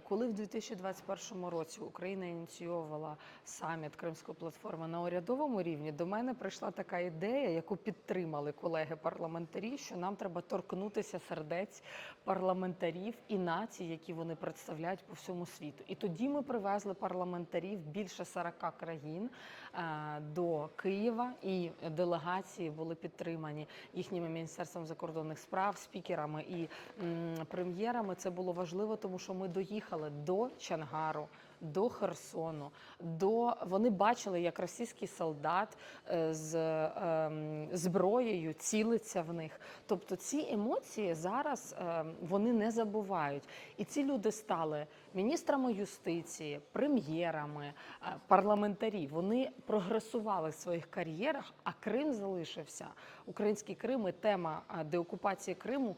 Коли в 2021 році Україна ініційовувала саміт Кримської платформи на урядовому рівні, до мене прийшла така ідея, яку підтримали колеги-парламентарі, що нам треба торкнутися сердець парламентарів і націй, які вони представляють по всьому світу. І тоді ми привезли парламентарів більше 40 країн е, до Києва, і делегації були підтримані їхніми міністерством закордонних справ, спікерами і прем'єрами. Це було важливо, тому що ми доїхали до Чангару. До Херсону, до вони бачили, як російський солдат е, з ем, зброєю цілиться в них. Тобто ці емоції зараз ем, вони не забувають. І ці люди стали міністрами юстиції, прем'єрами, е, парламентарі. Вони прогресували в своїх кар'єрах, а Крим залишився. Український Крим і тема е, деокупації Криму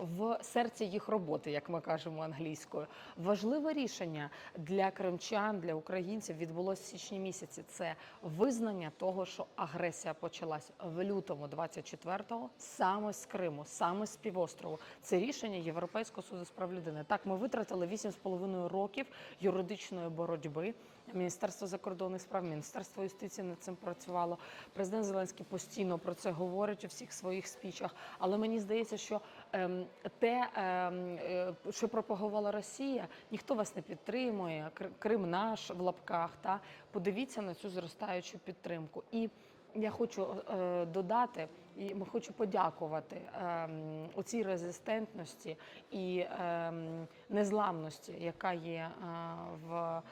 в серці їх роботи, як ми кажемо англійською. Важливе рішення для кримчан, для українців відбулося в січні місяці. Це визнання того, що агресія почалась в лютому 24-го саме з Криму, саме з півострову. Це рішення Європейського суду з прав людини. Так, ми витратили 8,5 років юридичної боротьби. Міністерство закордонних справ, Міністерство юстиції над цим працювало. Президент Зеленський постійно про це говорить у всіх своїх спічах. Але мені здається, що ем, те, ем, е, що пропагувала Росія, ніхто вас не підтримує. Кр- Крим наш в лапках. Та подивіться на цю зростаючу підтримку. І я хочу е, додати, і хочу подякувати е, у цій резистентності і е, незламності, яка є е, в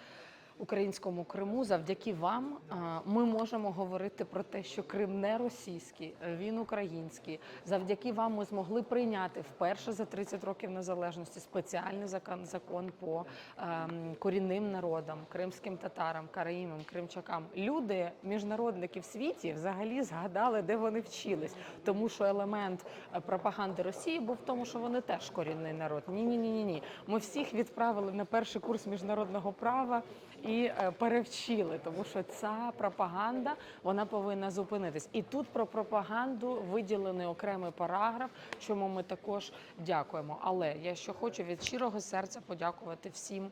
українському Криму. Завдяки вам е, ми можемо говорити про те, що Крим не російський, він український. Завдяки вам ми змогли прийняти вперше за 30 років незалежності спеціальний закон, закон по ем, корінним народам, кримським татарам, караїмам, кримчакам. Люди, міжнародники в світі, взагалі згадали, де вони вчились, тому що елемент е, пропаганди Росії був в тому, що вони теж корінний народ. Ні, ні, ні, ні, ні. Ми всіх відправили на перший курс міжнародного права і е, перевчили, тому що ця пропаганда вона повинна зупинитись. І тут про пропаганду виділений окремий параграф, чому ми також дякуємо. Але я ще хочу від щирого серця подякувати всім.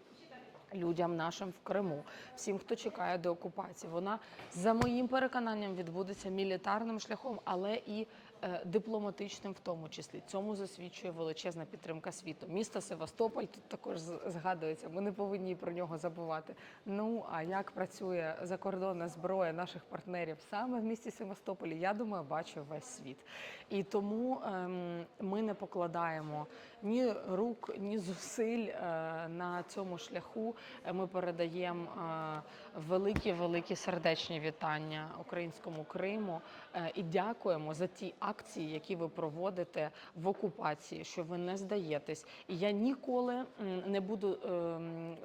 Людям нашим в Криму, всім, хто чекає до окупації, вона за моїм переконанням відбудеться мілітарним шляхом, але і е, дипломатичним, в тому числі. Цьому засвідчує величезна підтримка світу. Місто Севастополь тут також згадується. Ми не повинні про нього забувати. Ну а як працює закордонна зброя наших партнерів саме в місті Севастополі, я думаю, бачив весь світ. І тому ем, ми покладаємо ні рук, ні зусиль е, на цьому шляху. Е, Ми передаємо е, великі, великі сердечні вітання українському Криму і дякуємо за ті акції, які ви проводите в окупації, що ви не здаєтесь. І я ніколи не буду ем,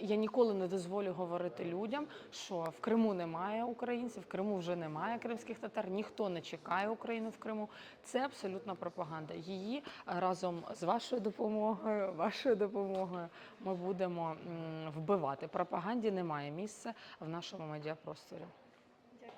я- ніколи не дозволю говорити людям, що в Криму немає українців, в Криму вже немає кримських татар, ніхто не чекає Україну в Криму. Це абсолютна пропаганда. Її е, разом з вашою допомогою, вашою допомогою ми будемо вбивати. Пропаганді немає місця в нашому медіапросторі.